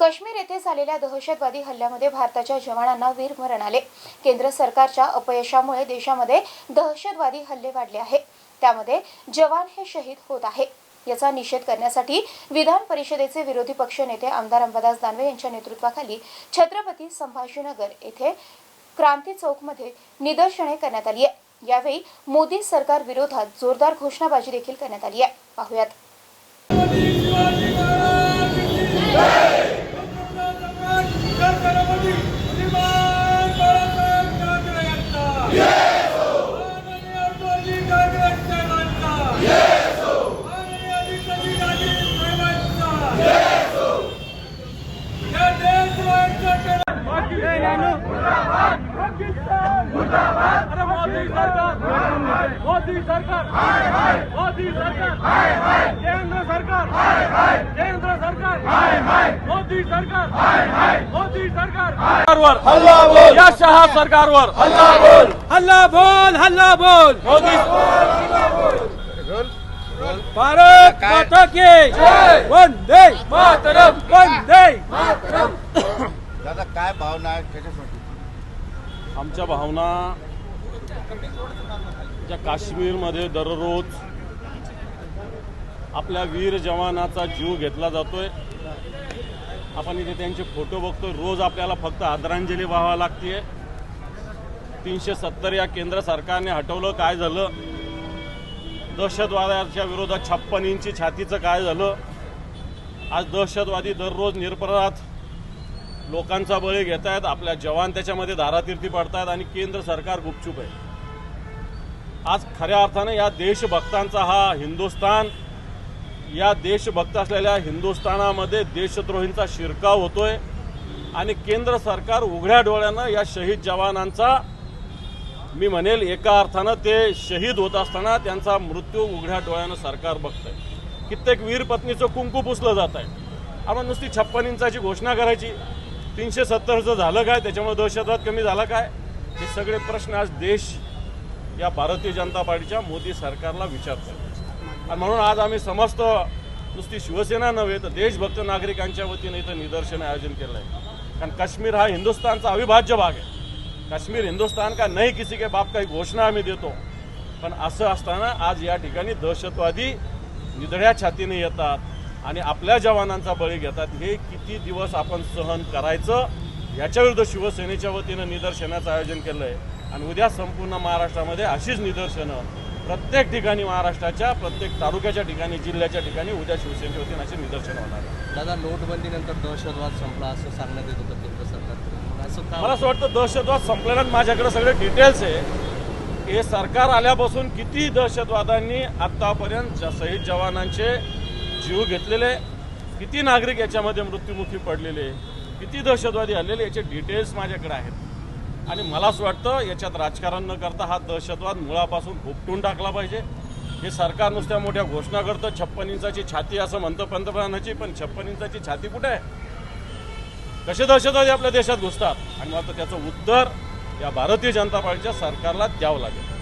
काश्मीर येथे झालेल्या दहशतवादी हल्ल्यामध्ये भारताच्या जवानांना वीरमरण आले. केंद्र सरकारच्या अपयशामुळे देशामध्ये दहशतवादी हल्ले वाढले आहे. त्यामध्ये जवान हे शहीद होत आहे. याचा निषेध करण्यासाठी विधान परिषदेचे विरोधी पक्ष नेते आमदार अंबादास दानवे यांच्या नेतृत्वाखाली छत्रपती संभाजीनगर येथे क्रांती चौकमध्ये निदर्शने करण्यात आली आहे. यावेळी मोदी सरकार विरोधात जोरदार घोषणाबाजी देखील करण्यात आली आहे. पाहुयात. मोदी सरकार मोदी सरकार मोदी सरकार केंद्र सरकार केंद्र सरकार मोदी सरकार मोदी सरकार हल्ला बोल या शहा सरकारवर हल्ला बोल हल्ला बोल हल्ला बोल मोदी भारत माता के वंदे मातरम वंदे आता काय भावना आहे त्याच्यासाठी? आमच्या भावना ज्या काश्मीरमध्ये दररोज आपल्या वीर जवानाचा जीव घेतला जातोय. आपण इथे त्यांचे फोटो बघतोय. रोज आपल्याला फक्त आदरांजली व्हावा लागते तीनशे सत्तर या केंद्र सरकारने हटवलं काय झालं? दहशतवादाच्या विरोधात छप्पन इंची छातीचं काय झालं? आज दहशतवादी दररोज निरपराध लोकांचा बळी घेत आहेत आपल्या जवान त्याच्यामध्ये धारातीर्थी पडतायत आणि केंद्र सरकार गुपचूप आहे. आज खऱ्या अर्थानं या देशभक्तांचा हा हिंदुस्थान या देशभक्त असलेल्या हिंदुस्थानामध्ये देशद्रोहींचा शिरकाव होतोय आणि केंद्र सरकार उघड्या डोळ्यानं या शहीद जवानांचा मी म्हणेल एका अर्थानं ते शहीद होत असताना त्यांचा मृत्यू उघड्या डोळ्यानं सरकार बघतंय. कित्येक वीर पत्नीचं कुंकू पुसलं जात आहे आपण नुसती छप्पन इंचाची घोषणा करायची. तीनशे सत्तरचं झालं काय? त्याच्यामुळे दहशतवाद कमी झाला काय? हे सगळे प्रश्न आज देश या भारतीय जनता पार्टीच्या मोदी सरकारला विचारतोय. आणि म्हणून आज आम्ही समस्त नुसती शिवसेना नव्हे तर देशभक्त नागरिकांच्या वतीने इथं निदर्शन आयोजन केलं आहे. कारण काश्मीर हा हिंदुस्थानचा अविभाज्य भाग आहे. काश्मीर हिंदुस्तान का नाही किसी के बाप काही घोषणा आम्ही देतो. पण असं असताना आज या ठिकाणी दहशतवादी निधड्या छातीने येतात. आणि आपल्या जवानांचा बळी घेतात. हे किती दिवस आपण सहन करायचं? याच्याविरुद्ध शिवसेनेच्या वतीनं निदर्शनाचं आयोजन केलं आहे आणि उद्या संपूर्ण महाराष्ट्रामध्ये अशीच निदर्शनं प्रत्येक ठिकाणी महाराष्ट्राच्या प्रत्येक तालुक्याच्या ठिकाणी जिल्ह्याच्या ठिकाणी उद्या शिवसेनेच्या वतीनं अशी निदर्शनं होणार आहे दादा नोटबंदीनंतर दहशतवाद संपला असं सांगण्यात येत होतं केंद्र असं का मला असं वाटतं दहशतवाद संपलेला माझ्याकडे सगळे डिटेल्स आहे. हे सरकार आल्यापासून किती दहशतवादांनी आत्तापर्यंत शहीद जवानांचे जीव घेतलेले किती नागरिक याच्यामध्ये मृत्युमुखी पडलेले किती दहशतवादी आलेले याचे डिटेल्स माझ्याकडे आहेत. आणि मला असं वाटतं याच्यात राजकारण न करता हा दहशतवाद मुळापासून उपटून टाकला पाहिजे. हे सरकार नुसत्या मोठ्या घोषणा करतं छप्पन इंचाची छाती असं म्हणतं पंतप्रधानाची पण छप्पन इंचाची छाती कुठे आहे? कसे दहशतवादी आपल्या देशात घुसतात? आणि मात्र त्याचं उत्तर या भारतीय जनता पार्टीच्या सरकारला द्यावं लागेल.